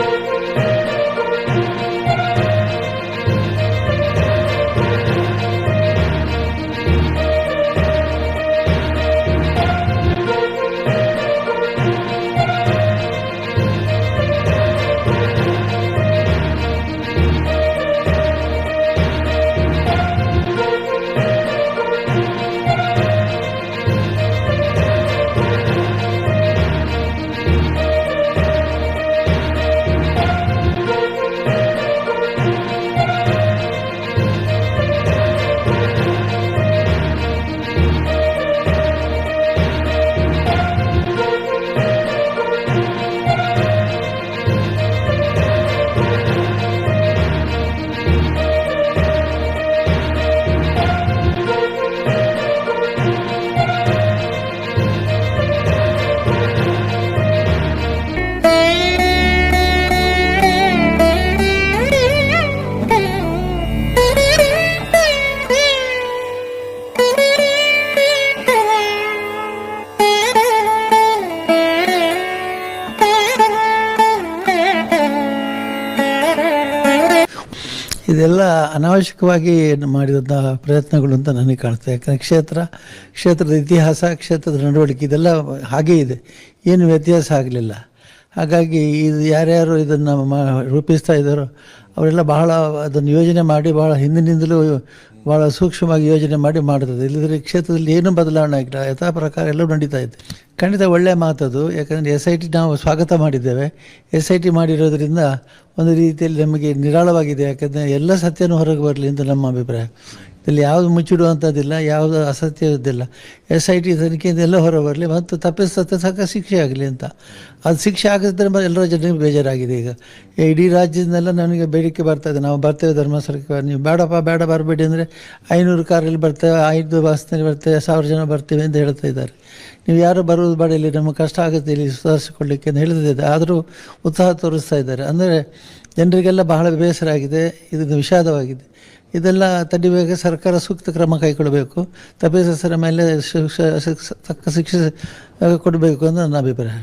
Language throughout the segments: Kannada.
Thank you. ಇದೆಲ್ಲ ಅನಾವಶ್ಯಕವಾಗಿ ಮಾಡಿದಂಥ ಪ್ರಯತ್ನಗಳು ಅಂತ ನನಗೆ ಕಾಣುತ್ತೆ ಯಾಕಂದರೆ ಕ್ಷೇತ್ರ, ಕ್ಷೇತ್ರದ ಇತಿಹಾಸ, ಕ್ಷೇತ್ರದ ನಡವಳಿಕೆ ಇದೆಲ್ಲ ಹಾಗೇ ಇದೆ. ಏನು ವ್ಯತ್ಯಾಸ ಆಗಲಿಲ್ಲ. ಹಾಗಾಗಿ ಇದು ಯಾರ್ಯಾರು ಇದನ್ನು ಮಾ, ರೂಪಿಸ್ತಾ ಇದ್ದಾರೋ ಅವರೆಲ್ಲ ಬಹಳ ಅದನ್ನು ಯೋಜನೆ ಮಾಡಿ ಬಹಳ ಹಿಂದಿನಿಂದಲೂ ಭಾಳ ಸೂಕ್ಷ್ಮವಾಗಿ ಯೋಜನೆ ಮಾಡಿ ಮಾಡ್ತದೆ ಇಲ್ಲದ್ರೆ ಕ್ಷೇತ್ರದಲ್ಲಿ ಏನೂ ಬದಲಾವಣೆ ಆಗಿಲ್ಲ. ಯಥಾ ಪ್ರಕಾರ ಎಲ್ಲವೂ ನಡೀತಾ ಇದೆ. ಖಂಡಿತ ಒಳ್ಳೆಯ ಮಾತದು. ಯಾಕಂದರೆ ಎಸ್ ಐ ಟಿ ನಾವು ಸ್ವಾಗತ ಮಾಡಿದ್ದೇವೆ. ಎಸ್ ಐ ಟಿ ಮಾಡಿರೋದ್ರಿಂದ ಒಂದು ರೀತಿಯಲ್ಲಿ ನಮಗೆ ನಿರಾಳವಾಗಿದೆ. ಯಾಕಂದರೆ ಎಲ್ಲ ಸತ್ಯನೂ ಹೊರಗೆ ಬರಲಿ ಅಂತ ನಮ್ಮ ಅಭಿಪ್ರಾಯ. ಇದರಲ್ಲಿ ಯಾವುದು ಮುಚ್ಚಿಡುವಂಥದ್ದಿಲ್ಲ, ಯಾವುದು ಅಸತ್ಯದಿಲ್ಲ ಎಸ್ ಐ ಟಿ ತನಿಖೆಯಿಂದ ಎಲ್ಲ ಹೊರ ಬರಲಿ ಮತ್ತು ತಪ್ಪಿಸ್ತಕ್ಕ ತಕ್ಕ ಶಿಕ್ಷೆ ಆಗಲಿ ಅಂತ. ಅದು ಶಿಕ್ಷೆ ಆಗಿದ್ರೆ ಎಲ್ಲರ ಜನರಿಗೆ ಬೇಜಾರಾಗಿದೆ ಈಗ. ಇಡೀ ರಾಜ್ಯದಿಂದೆಲ್ಲ ನನಗೆ ಬೇಡಿಕೆ ಬರ್ತಾ ಇದೆ. ನಾವು ಬರ್ತೇವೆ ಧರ್ಮಸ್ಥಳಕ್ಕೆ. ನೀವು ಬೇಡಪ್ಪ, ಬೇಡ, ಬರಬೇಡಿ ಅಂದರೆ ಐನೂರು ಕಾರಲ್ಲಿ ಬರ್ತೇವೆ, ಐದು ಬಸ್ನಲ್ಲಿ ಬರ್ತೇವೆ, ಸಾವಿರ ಜನ ಬರ್ತೇವೆ ಅಂತ ಹೇಳ್ತಾ ಇದ್ದಾರೆ. ನೀವು ಯಾರು ಬರುವುದು ಬೇಡ, ಇಲ್ಲಿ ನಮಗೆ ಕಷ್ಟ ಆಗುತ್ತೆ, ಇಲ್ಲಿ ಸುಧಾರಿಸಿಕೊಳ್ಳಿಕ್ಕೆ ಅಂತ ಹೇಳಿದಿದೆ ಆದರೂ ಉತ್ಸಾಹ ತೋರಿಸ್ತಾ ಇದ್ದಾರೆ. ಅಂದರೆ ಜನರಿಗೆಲ್ಲ ಬಹಳ ಬೇಸರ ಆಗಿದೆ. ಇದು ವಿಷಾದವಾಗಿದೆ. ಇದೆಲ್ಲ ತಡಿಬೇಕು ಸರ್ಕಾರ ಸೂಕ್ತ ಕ್ರಮ ಕೈಗೊಳ್ಳಬೇಕು. ತಪ್ಪಿಸರ ಮೇಲೆ ತಕ್ಕ ಶಿಕ್ಷೆ ಕೊಡಬೇಕು ಅಂತ ನನ್ನ ಅಭಿಪ್ರಾಯ.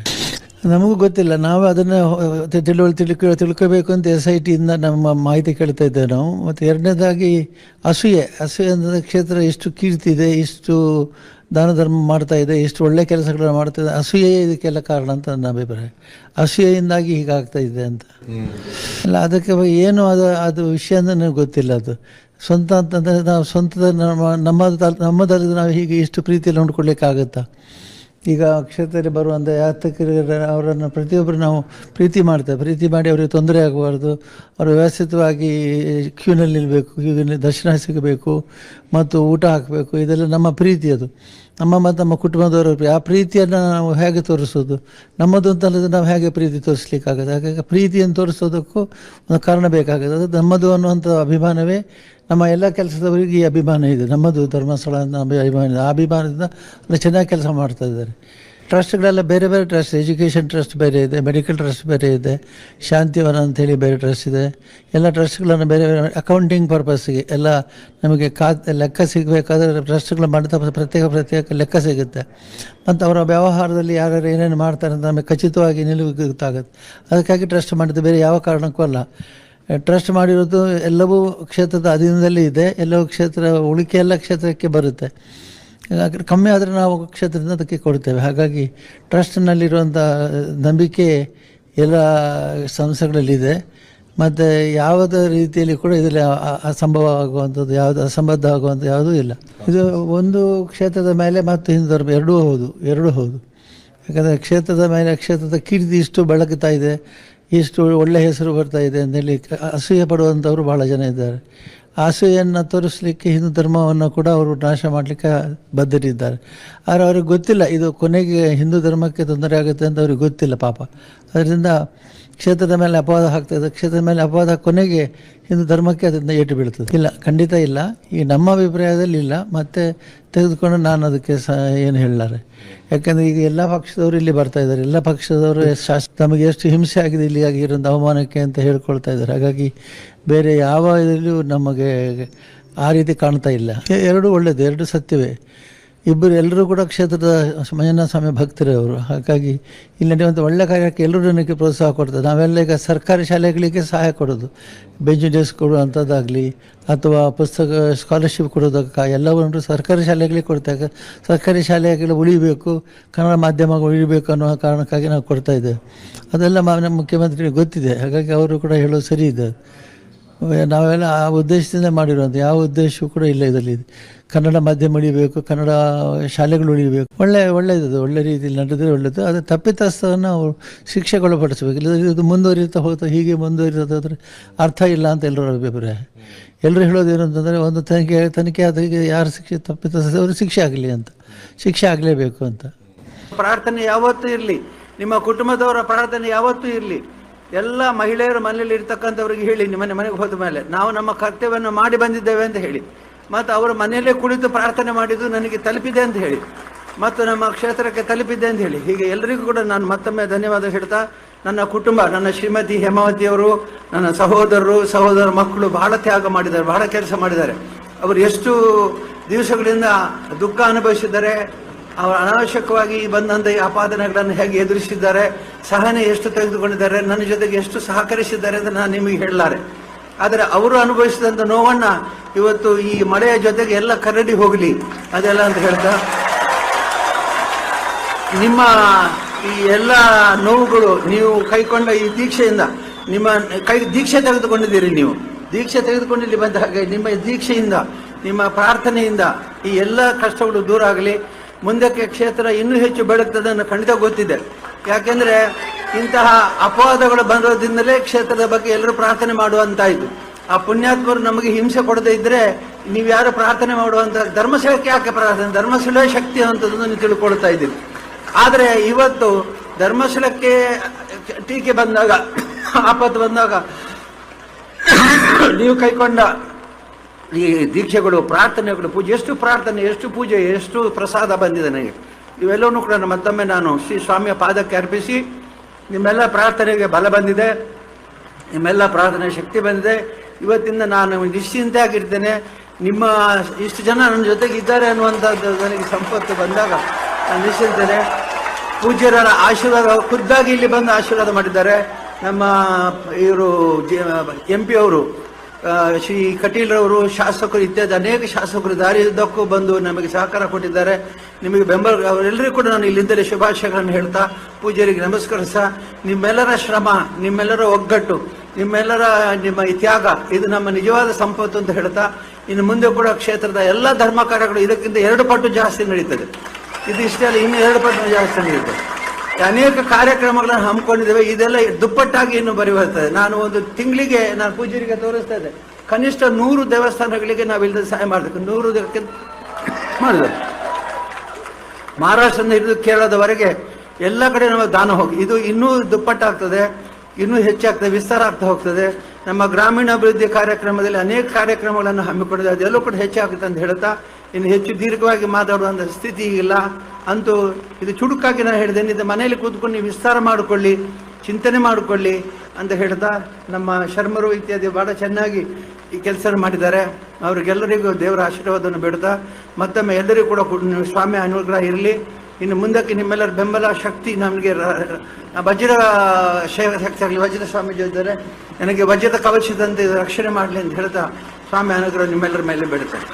ನಮಗೂ ಗೊತ್ತಿಲ್ಲ. ನಾವು ಅದನ್ನು ತಿಳುವಳಿ ತಿಳ್ಕೊ ತಿಳ್ಕೋಬೇಕು ಅಂತ ಎಸ್ ಐ ಟಿಯಿಂದ ನಮ್ಮ ಮಾಹಿತಿ ಕೇಳ್ತಾ ಇದ್ದೇವೆ ನಾವು. ಮತ್ತು ಎರಡನೇದಾಗಿ ಅಸೂಯೆ. ಅಸೂಯೆ ಅಂದರೆ ಕ್ಷೇತ್ರ ಎಷ್ಟು ಕೀರ್ತಿ ಇದೆ ಇಷ್ಟು ದಾನ ಧರ್ಮ ಮಾಡ್ತಾ ಇದೆ ಎಷ್ಟು ಒಳ್ಳೆ ಕೆಲಸಗಳನ್ನು ಮಾಡ್ತಾ ಇದೆ ಅಸೂಯೆಯೇ ಇದಕ್ಕೆಲ್ಲ ಕಾರಣ ಅಂತ ನನ್ನ ಅಭಿಪ್ರಾಯ. ಅಸೂಯೆಯಿಂದಾಗಿ ಹೀಗಾಗ್ತಾ ಇದೆ ಅಂತ. ಅಲ್ಲ ಅದಕ್ಕೆ ಏನು ಅದು ಅದು ವಿಷಯ ಅಂತ ನನಗೆ ಗೊತ್ತಿಲ್ಲ ಅದು. ಸ್ವಂತ ಅಂತಂದರೆ ನಾವು ಸ್ವಂತದ ನಮ್ಮ ನಮ್ಮ ನಮ್ಮದಲ್ಲಿ ನಾವು ಹೀಗೆ ಇಷ್ಟು ಪ್ರೀತಿಯಲ್ಲಿ ನೋಡ್ಕೊಳ್ಳಿಕ್ಕಾಗುತ್ತಾ? ಈಗ ಕ್ಷೇತ್ರದಲ್ಲಿ ಬರುವಂಥ ಯಾತಕರ ಅವರನ್ನು ಪ್ರತಿಯೊಬ್ಬರು ನಾವು ಪ್ರೀತಿ ಮಾಡ್ತೇವೆ. ಪ್ರೀತಿ ಮಾಡಿ ಅವರಿಗೆ ತೊಂದರೆ ಆಗಬಾರ್ದು. ಅವರು ವ್ಯವಸ್ಥಿತವಾಗಿ ಕ್ಯೂನಲ್ಲಿ ನಿಲ್ಲಬೇಕು ಕ್ಯೂನಲ್ಲಿ ದರ್ಶನ ಸಿಗಬೇಕು ಮತ್ತು ಊಟ ಹಾಕಬೇಕು. ಇದೆಲ್ಲ ನಮ್ಮ ಪ್ರೀತಿ ಅದು. ನಮ್ಮ ಮತ್ತು ನಮ್ಮ ಕುಟುಂಬದವರ ಆ ಪ್ರೀತಿಯನ್ನು ನಾವು ಹೇಗೆ ತೋರಿಸೋದು? ನಮ್ಮದು ಅಂತಲ್ಲದೆ ನಾವು ಹೇಗೆ ಪ್ರೀತಿ ತೋರಿಸ್ಲಿಕ್ಕಾಗುತ್ತೆ ಹಾಗಾಗಿ ಪ್ರೀತಿಯನ್ನು ತೋರಿಸೋದಕ್ಕೂ ಒಂದು ಕಾರಣ ಬೇಕಾಗುತ್ತೆ ಅದು ನಮ್ಮದು ಅನ್ನುವಂಥ ಅಭಿಮಾನವೇ ನಮ್ಮ ಎಲ್ಲ ಕೆಲಸದವರಿಗೆ ಈ ಅಭಿಮಾನ ಇದೆ. ನಮ್ಮದು ಧರ್ಮಸ್ಥಳ ಅಭಿಮಾನ ಇದೆ. ಆ ಅಭಿಮಾನದಿಂದ ಅಂದರೆ ಚೆನ್ನಾಗಿ ಕೆಲಸ ಮಾಡ್ತಾ ಇದ್ದಾರೆ. ಟ್ರಸ್ಟ್ಗಳೆಲ್ಲ ಬೇರೆ ಬೇರೆ ಟ್ರಸ್ಟ್, ಎಜುಕೇಷನ್ ಟ್ರಸ್ಟ್ ಬೇರೆ ಇದೆ, ಮೆಡಿಕಲ್ ಟ್ರಸ್ಟ್ ಬೇರೆ ಇದೆ, ಶಾಂತಿವನ ಅಂತೇಳಿ ಬೇರೆ ಟ್ರಸ್ಟ್ ಇದೆ. ಎಲ್ಲ ಟ್ರಸ್ಟ್ಗಳನ್ನು ಬೇರೆ ಬೇರೆ ಅಕೌಂಟಿಂಗ್ ಪರ್ಪಸ್ಗೆ ಎಲ್ಲ ನಮಗೆ ಕಾ, ಲೆಕ್ಕ ಸಿಗಬೇಕಾದ್ರೆ ಟ್ರಸ್ಟ್ಗಳು ಮಾಡಿದ ಪ್ರತ್ಯೇಕ ಪ್ರತ್ಯೇಕ ಲೆಕ್ಕ ಸಿಗುತ್ತೆ. ಮತ್ತು ಅವರ ವ್ಯವಹಾರದಲ್ಲಿ ಯಾರ್ಯಾರು ಏನೇನು ಮಾಡ್ತಾರೆ ಅಂತ ನಮಗೆ ಖಚಿತವಾಗಿ ನಿಲುವು ಗೊತ್ತಾಗುತ್ತೆ. ಅದಕ್ಕಾಗಿ ಟ್ರಸ್ಟ್ ಮಾಡಿದ್ದು ಬೇರೆ ಯಾವ ಕಾರಣಕ್ಕೂ ಅಲ್ಲ. ಟ್ರಸ್ಟ್ ಮಾಡಿರೋದು ಎಲ್ಲವೂ ಕ್ಷೇತ್ರದ ಅಧೀನದಲ್ಲಿ ಇದೆ. ಎಲ್ಲವೂ ಕ್ಷೇತ್ರ, ಉಳಿಕೆ ಎಲ್ಲ ಕ್ಷೇತ್ರಕ್ಕೆ ಬರುತ್ತೆ. ಕಮ್ಮಿ ಆದರೆ ನಾವು ಕ್ಷೇತ್ರದಿಂದ ಅದಕ್ಕೆ ಕೊಡ್ತೇವೆ. ಹಾಗಾಗಿ ಟ್ರಸ್ಟ್ನಲ್ಲಿರುವಂಥ ನಂಬಿಕೆ ಎಲ್ಲ ಸಂಸ್ಥೆಗಳಲ್ಲಿದೆ. ಮತ್ತು ಯಾವುದೇ ರೀತಿಯಲ್ಲಿ ಕೂಡ ಇದರಲ್ಲಿ ಅಸಂಭವ ಆಗುವಂಥದ್ದು ಯಾವುದು, ಅಸಂಬದ್ಧ ಆಗುವಂಥ ಯಾವುದೂ ಇಲ್ಲ. ಇದು ಒಂದು ಕ್ಷೇತ್ರದ ಮೇಲೆ ಮತ್ತು ಹಿಂದೆ ಧರ್ಮ ಎರಡೂ ಹೌದು ಎರಡೂ ಹೌದು. ಯಾಕಂದರೆ ಕ್ಷೇತ್ರದ ಮೇಲೆ, ಕ್ಷೇತ್ರದ ಕೀರ್ತಿ ಇಷ್ಟು ಬೆಳಗುತ್ತಾ ಇದೆ. ಇಷ್ಟು ಒಳ್ಳೆಯ ಹೆಸರು ಬರ್ತಾ ಇದೆ ಅಂತೇಳಿ ಅಸೂಯೆ ಪಡುವಂಥವರು ಭಾಳ ಜನ ಇದ್ದಾರೆ. ಆಸೆಯನ್ನು ತೋರಿಸಲಿಕ್ಕೆ ಹಿಂದೂ ಧರ್ಮವನ್ನು ಕೂಡ ಅವರು ನಾಶ ಮಾಡಲಿಕ್ಕೆ ಬದ್ಧರಿದ್ದಾರೆ. ಆದರೆ ಅವ್ರಿಗೆ ಗೊತ್ತಿಲ್ಲ, ಇದು ಕೊನೆಗೆ ಹಿಂದೂ ಧರ್ಮಕ್ಕೆ ತೊಂದರೆ ಆಗುತ್ತೆ ಅಂತ ಅವ್ರಿಗೆ ಗೊತ್ತಿಲ್ಲ ಪಾಪ. ಅದರಿಂದ ಕ್ಷೇತ್ರದ ಮೇಲೆ ಅಪವಾದ ಹಾಕ್ತದೆ ಕ್ಷೇತ್ರದ ಮೇಲೆ ಅಪವಾದ ಕೊನೆಗೆ ಹಿಂದೂ ಧರ್ಮಕ್ಕೆ ಅದರಿಂದ ಏಟು ಬೀಳ್ತದೆ. ಇಲ್ಲ, ಖಂಡಿತ ಇಲ್ಲ. ಈ ನಮ್ಮ ಅಭಿಪ್ರಾಯದಲ್ಲಿ ಇಲ್ಲ. ಮತ್ತೆ ತೆಗೆದುಕೊಂಡು ನಾನು ಅದಕ್ಕೆ ಸಹ ಏನು ಹೇಳಲಾರೆ. ಯಾಕಂದರೆ ಈಗ ಎಲ್ಲ ಪಕ್ಷದವರು ಇಲ್ಲಿ ಬರ್ತಾ ಇದ್ದಾರೆ. ಎಲ್ಲ ಪಕ್ಷದವರು ಶಾಸ್, ನಮಗೆ ಎಷ್ಟು ಹಿಂಸೆ ಆಗಿದೆ ಇಲ್ಲಿ ಆಗಿರೋಂಥ ಅವಮಾನಕ್ಕೆ ಅಂತ ಹೇಳ್ಕೊಳ್ತಾ ಇದ್ದಾರೆ. ಹಾಗಾಗಿ ಬೇರೆ ಯಾವ ಇದರಲ್ಲೂ ನಮಗೆ ಆ ರೀತಿ ಕಾಣ್ತಾ ಇಲ್ಲ. ಎರಡೂ ಒಳ್ಳೆಯದು ಎರಡು ಸತ್ಯವೇ. ಇಬ್ಬರು ಎಲ್ಲರೂ ಕೂಡ ಕ್ಷೇತ್ರದ ಮಂಜುನಾಥ ಸ್ವಾಮಿ ಭಕ್ತರೇ ಅವರು. ಹಾಗಾಗಿ ಇಲ್ಲಿ ನಡೆಯುವಂಥ ಒಳ್ಳೆ ಕಾರ್ಯಕ್ಕೆ ಎಲ್ಲರೂ ನನಗೆ ಪ್ರೋತ್ಸಾಹ ಕೊಡ್ತದೆ. ನಾವೆಲ್ಲ ಈಗ ಸರ್ಕಾರಿ ಶಾಲೆಗಳಿಗೆ ಸಹಾಯ ಕೊಡೋದು. ಬೆಂಚ್ ಡೇಸ್ ಕೊಡುವಂಥದ್ದಾಗಲಿ ಅಥವಾ ಪುಸ್ತಕ ಸ್ಕಾಲರ್ಶಿಪ್ ಕೊಡೋದಕ್ಕೆ ಎಲ್ಲವನ್ನೂ ಸರ್ಕಾರಿ ಶಾಲೆಗಳಿಗೆ ಕೊಡ್ತಾ ಸರ್ಕಾರಿ ಶಾಲೆಗಳು ಉಳಿಬೇಕು. ಕನ್ನಡ ಮಾಧ್ಯಮ ಉಳಿಬೇಕು ಅನ್ನೋ ಕಾರಣಕ್ಕಾಗಿ ನಾವು ಕೊಡ್ತಾ ಇದ್ದೇವೆ. ಅದೆಲ್ಲ ನಮ್ಮ ಮುಖ್ಯಮಂತ್ರಿಗೆ ಗೊತ್ತಿದೆ. ಹಾಗಾಗಿ ಅವರು ಕೂಡ ಹೇಳೋದು ಸರಿ ಇದೆ. ನಾವೆಲ್ಲ ಆ ಉದ್ದೇಶದಿಂದ ಮಾಡಿರುವಂಥ ಯಾವ ಉದ್ದೇಶವೂ ಕೂಡ ಇಲ್ಲ ಇದರಲ್ಲಿ. ಕನ್ನಡ ಮಾಧ್ಯಮ ಉಳಿಬೇಕು, ಕನ್ನಡ ಶಾಲೆಗಳು ಉಳಿಬೇಕು. ಒಳ್ಳೆ ಒಳ್ಳೆಯದು ಒಳ್ಳೆ ರೀತಿಯಲ್ಲಿ ನಡೆದರೆ ಒಳ್ಳೆಯದು. ಅದು ತಪ್ಪಿತಸ್ಥವನ್ನು ಅವರು ಶಿಕ್ಷೆಗೊಳಪಡಿಸಬೇಕು. ಇಲ್ಲದ್ರೆ ಇದು ಮುಂದುವರಿತಾ ಹೋಗ್ತಾ, ಹೀಗೆ ಮುಂದುವರಿಯೋದಾದ್ರೆ ಅರ್ಥ ಇಲ್ಲ ಅಂತ ಎಲ್ಲರ ಅಭಿಪ್ರಾಯ. ಎಲ್ಲರೂ ಹೇಳೋದು ಏನು ಅಂತಂದರೆ, ಒಂದು ತನಿಖೆ ತನಿಖೆ ಅದಕ್ಕೆ ಯಾರು ಶಿಕ್ಷೆ, ತಪ್ಪಿತಸ್ಥ ಅವರು ಶಿಕ್ಷೆ ಆಗಲಿ ಅಂತ. ಶಿಕ್ಷೆ ಆಗಲೇಬೇಕು ಅಂತ. ಪ್ರಾರ್ಥನೆ ಯಾವತ್ತೂ ಇರಲಿ. ನಿಮ್ಮ ಕುಟುಂಬದವರ ಪ್ರಾರ್ಥನೆ ಯಾವತ್ತೂ ಇರಲಿ. ಎಲ್ಲ ಮಹಿಳೆಯರು ಮನೆಯಲ್ಲಿ ಇರ್ತಕ್ಕಂಥವ್ರಿಗೆ ಹೇಳಿ, ನಿಮ್ಮ ಮನೆ ಮನೆಗೆ ಹೋದ ಮೇಲೆ, ನಾವು ನಮ್ಮ ಕರ್ತವ್ಯವನ್ನು ಮಾಡಿ ಬಂದಿದ್ದೇವೆ ಅಂತ ಹೇಳಿ. ಮತ್ತು ಅವರು ಮನೆಯಲ್ಲೇ ಕುಳಿತು ಪ್ರಾರ್ಥನೆ ಮಾಡಿದ್ದು ನನಗೆ ತಲುಪಿದೆ ಅಂತ ಹೇಳಿ. ಮತ್ತು ನಮ್ಮ ಕ್ಷೇತ್ರಕ್ಕೆ ತಲುಪಿದೆ ಅಂತ ಹೇಳಿ. ಹೀಗೆ ಎಲ್ಲರಿಗೂ ಕೂಡ ನಾನು ಮತ್ತೊಮ್ಮೆ ಧನ್ಯವಾದ ಹೇಳ್ತಾ, ನನ್ನ ಕುಟುಂಬ, ನನ್ನ ಶ್ರೀಮತಿ ಹೇಮಾವತಿಯವರು ನನ್ನ ಸಹೋದರರು, ಸಹೋದರ ಮಕ್ಕಳು ಬಹಳ ತ್ಯಾಗ ಮಾಡಿದ್ದಾರೆ, ಬಹಳ ಕೆಲಸ ಮಾಡಿದ್ದಾರೆ. ಅವರು ಎಷ್ಟು ದಿವಸಗಳಿಂದ ದುಃಖ ಅನುಭವಿಸಿದ್ದಾರೆ ಅವರು ಅನಾವಶ್ಯಕವಾಗಿ ಬಂದಂಥ ಈ ಆಪಾದನೆಗಳನ್ನು ಹೇಗೆ ಎದುರಿಸಿದ್ದಾರೆ, ಸಹನೆ ಎಷ್ಟು ತೆಗೆದುಕೊಂಡಿದ್ದಾರೆ, ನನ್ನ ಜೊತೆಗೆ ಎಷ್ಟು ಸಹಕರಿಸಿದ್ದಾರೆ ಅಂತ ನಾನು ನಿಮಗೆ ಹೇಳಲಾರೆ. ಆದರೆ ಅವರು ಅನುಭವಿಸಿದಂಥ ನೋವನ್ನ ಇವತ್ತು ಈ ಮಳೆಯ ಜೊತೆಗೆ ಎಲ್ಲ ಕರಡಿ ಹೋಗಲಿ, ಅದೆಲ್ಲ ಅಂತ ಹೇಳ್ತಾ. ನಿಮ್ಮ ಈ ಎಲ್ಲ ನೋವುಗಳು ನೀವು ಕೈಕೊಂಡ ಈ ದೀಕ್ಷೆಯಿಂದ ನಿಮ್ಮ ಕೈ ದೀಕ್ಷೆ ತೆಗೆದುಕೊಂಡಿದ್ದೀರಿ ನೀವು. ದೀಕ್ಷೆ ತೆಗೆದುಕೊಂಡು ಇಲ್ಲಿ ಬಂದ ಹಾಗೆ ನಿಮ್ಮ ದೀಕ್ಷೆಯಿಂದ, ನಿಮ್ಮ ಪ್ರಾರ್ಥನೆಯಿಂದ ಈ ಎಲ್ಲ ಕಷ್ಟಗಳು ದೂರ ಆಗಲಿ. ಮುಂದಕ್ಕೆ ಕ್ಷೇತ್ರ ಇನ್ನೂ ಹೆಚ್ಚು ಬೆಳಗ್ತದೆ ಅನ್ನೋ ಖಂಡಿತ ಗೊತ್ತಿದೆ. ಯಾಕೆಂದ್ರೆ ಇಂತಹ ಅಪವಾದಗಳು ಬಂದಿರೋದ್ರಿಂದಲೇ ಕ್ಷೇತ್ರದ ಬಗ್ಗೆ ಎಲ್ಲರೂ ಪ್ರಾರ್ಥನೆ ಮಾಡುವಂತಾಯಿತು. ಆ ಪುಣ್ಯಾತ್ಮರು ನಮಗೆ ಹಿಂಸೆ ಕೊಡದೇ ಇದ್ರೆ ನೀವು ಯಾರು ಪ್ರಾರ್ಥನೆ ಮಾಡುವಂತ ಧರ್ಮಸೇವಕ್ಕೆ ಯಾಕೆ ಪ್ರಾರ್ಥನೆ? ಧರ್ಮಶಿಲೆ ಶಕ್ತಿ ಅಂತದನ್ನು ನೀವು ತಿಳ್ಕೊಳ್ತಾ ಇದ್ದೀವಿ ಆದರೆ ಇವತ್ತು ಧರ್ಮಶಿಲಕ್ಕೆ ಟೀಕೆ ಬಂದಾಗ, ಆಪತ್ತು ಬಂದಾಗ ನೀವು ಕೈಕೊಂಡ ಈ ದೀಕ್ಷೆಗಳು, ಪ್ರಾರ್ಥನೆಗಳು, ಪೂಜೆ, ಎಷ್ಟು ಪ್ರಾರ್ಥನೆ, ಎಷ್ಟು ಪೂಜೆ, ಎಷ್ಟು ಪ್ರಸಾದ ಬಂದಿದೆ ನನಗೆ. ಇವೆಲ್ಲವೂ ಕೂಡ ಮತ್ತೊಮ್ಮೆ ನಾನು ಶ್ರೀ ಸ್ವಾಮಿಯ ಪಾದಕ್ಕೆ ಅರ್ಪಿಸಿ, ನಿಮ್ಮೆಲ್ಲ ಪ್ರಾರ್ಥನೆಗೆ ಬಲ ಬಂದಿದೆ, ನಿಮ್ಮೆಲ್ಲ ಪ್ರಾರ್ಥನೆ ಶಕ್ತಿ ಬಂದಿದೆ. ಇವತ್ತಿಂದ ನಾನು ನಿಶ್ಚಿಂತೆ ಆಗಿರ್ತೇನೆ. ನಿಮ್ಮ ಇಷ್ಟು ಜನ ನನ್ನ ಜೊತೆಗೆ ಇದ್ದಾರೆ ಅನ್ನುವಂಥದ್ದು ನನಗೆ ಸಂಪತ್ತು ಬಂದಾಗ ನಾನು ನಿಶ್ಚಿಂತೇನೆ. ಪೂಜ್ಯರ ಆಶೀರ್ವಾದ, ಖುದ್ದಾಗಿ ಇಲ್ಲಿ ಬಂದು ಆಶೀರ್ವಾದ ಮಾಡಿದ್ದಾರೆ. ನಮ್ಮ ಇವರು ಎಂ ಪಿ ಅವರು ಶ್ರೀ ಕಟೀಲ್ರವರು ಶಾಸಕರು ಇತ್ಯಾದಿ ಅನೇಕ ಶಾಸಕರು ದಾರಿಯುದ್ದಕ್ಕೂ ಬಂದು ನಮಗೆ ಸಹಕಾರ ಕೊಟ್ಟಿದ್ದಾರೆ. ನಿಮಗೆ ಬೆಂಬಲ, ಅವರೆಲ್ಲರಿಗೂ ಕೂಡ ನಾನು ಇಲ್ಲಿಂದಲೇ ಶುಭಾಶಯಗಳನ್ನು ಹೇಳ್ತಾ ನಮಸ್ಕಾರ ಸಹ ನಿಮ್ಮೆಲ್ಲರ ಶ್ರಮ, ನಿಮ್ಮೆಲ್ಲರ ಒಗ್ಗಟ್ಟು, ನಿಮ್ಮೆಲ್ಲರ ನಿಮ್ಮ ತ್ಯಾಗ, ಇದು ನಮ್ಮ ನಿಜವಾದ ಸಂಪತ್ತು ಅಂತ ಹೇಳ್ತಾ, ಇನ್ನು ಮುಂದೆ ಕೂಡ ಕ್ಷೇತ್ರದ ಎಲ್ಲ ಧರ್ಮ ಕಾರ್ಯಗಳು ಇದಕ್ಕಿಂತ ಎರಡು ಪಟ್ಟು ಜಾಸ್ತಿ ನಡೀತದೆ. ಇದು ಇಷ್ಟೇ ಅಲ್ಲ, ಇನ್ನು ಎರಡು ಪಟ್ಟು ಜಾಸ್ತಿ ನಡೀತದೆ. ಅನೇಕ ಕಾರ್ಯಕ್ರಮಗಳನ್ನು ಹಮ್ಮಿಕೊಂಡಿದ್ದೇವೆ. ಇದೆಲ್ಲ ದುಪ್ಪಟ್ಟಾಗಿ ಇನ್ನು ಬರೆಯುತ್ತದೆ ನಾನು ಒಂದು ತಿಂಗಳಿಗೆ ನಾನು ಪೂಜಾರಿಗೆ ತೋರಿಸ್ತಾ ಇದ್ದೆ. ಕನಿಷ್ಠ ನೂರು ದೇವಸ್ಥಾನಗಳಿಗೆ ನಾವು ಇಲ್ಲದ ಸಹಾಯ ಮಾಡಬೇಕು. ನೂರು ಮಾಡಿದೆ ಮಹಾರಾಷ್ಟ್ರದಿಂದ ಹಿಡಿದು ಕೇರಳದವರೆಗೆ ಎಲ್ಲ ಕಡೆ ನಮಗೆ ದಾನ ಹೋಗಿ. ಇದು ಇನ್ನೂ ದುಪ್ಪಟ್ಟಾಗ್ತದೆ. ಇನ್ನೂ ಹೆಚ್ಚಾಗ್ತದೆ. ವಿಸ್ತಾರ ಆಗ್ತಾ ಹೋಗ್ತದೆ. ನಮ್ಮ ಗ್ರಾಮೀಣ ಅಭಿವೃದ್ಧಿ ಕಾರ್ಯಕ್ರಮದಲ್ಲಿ ಅನೇಕ ಕಾರ್ಯಕ್ರಮಗಳನ್ನು ಹಮ್ಮಿಕೊಂಡಿದೆ ಅದೆಲ್ಲೂ ಕೂಡ ಹೆಚ್ಚಾಗುತ್ತೆ ಅಂತ ಹೇಳ್ತಾ ಇನ್ನು ಹೆಚ್ಚು ದೀರ್ಘವಾಗಿ ಮಾತಾಡುವಂಥ ಸ್ಥಿತಿ ಇಲ್ಲ ಅಂತೂ ಇದು ಚುಡುಕಾಗಿ ನಾನು ಹೇಳಿದ್ದೇನೆ ಇದು ಮನೆಯಲ್ಲಿ ಕೂತ್ಕೊಂಡು ನೀವು ವಿಸ್ತಾರ ಮಾಡಿಕೊಳ್ಳಿ, ಚಿಂತನೆ ಮಾಡಿಕೊಳ್ಳಿ ಅಂತ ಹೇಳ್ತಾ ನಮ್ಮ ಶರ್ಮರು ಇತ್ಯಾದಿ ಬಹಳ ಚೆನ್ನಾಗಿ ಈ ಕೆಲಸ ಮಾಡಿದ್ದಾರೆ. ಅವರಿಗೆಲ್ಲರಿಗೂ ದೇವರ ಆಶೀರ್ವಾದವನ್ನು ಬಿಡ್ತಾ ಮತ್ತೊಮ್ಮೆ ಎಲ್ಲರಿಗೂ ಕೂಡ ಸ್ವಾಮಿ ಅನುಗ್ರಹ ಇರಲಿ. ಇನ್ನು ಮುಂದಕ್ಕೆ ನಿಮ್ಮೆಲ್ಲರ ಬೆಂಬಲ, ಶಕ್ತಿ ನಮಗೆ ವಜ್ರ ಶೈವ ಶಕ್ತಿ ಆಗಲಿ ವಜ್ರ ಸ್ವಾಮೀಜಿ ಇದ್ದಾರೆ. ನನಗೆ ವಜ್ರದ ಕವಚಿದಂತೆ ರಕ್ಷಣೆ ಮಾಡಲಿ ಅಂತ ಹೇಳ್ತಾ ಸ್ವಾಮಿ ಅನುಗ್ರಹ ನಿಮ್ಮೆಲ್ಲರ ಮೇಲೆ ಬೇಡ್ತಾರೆ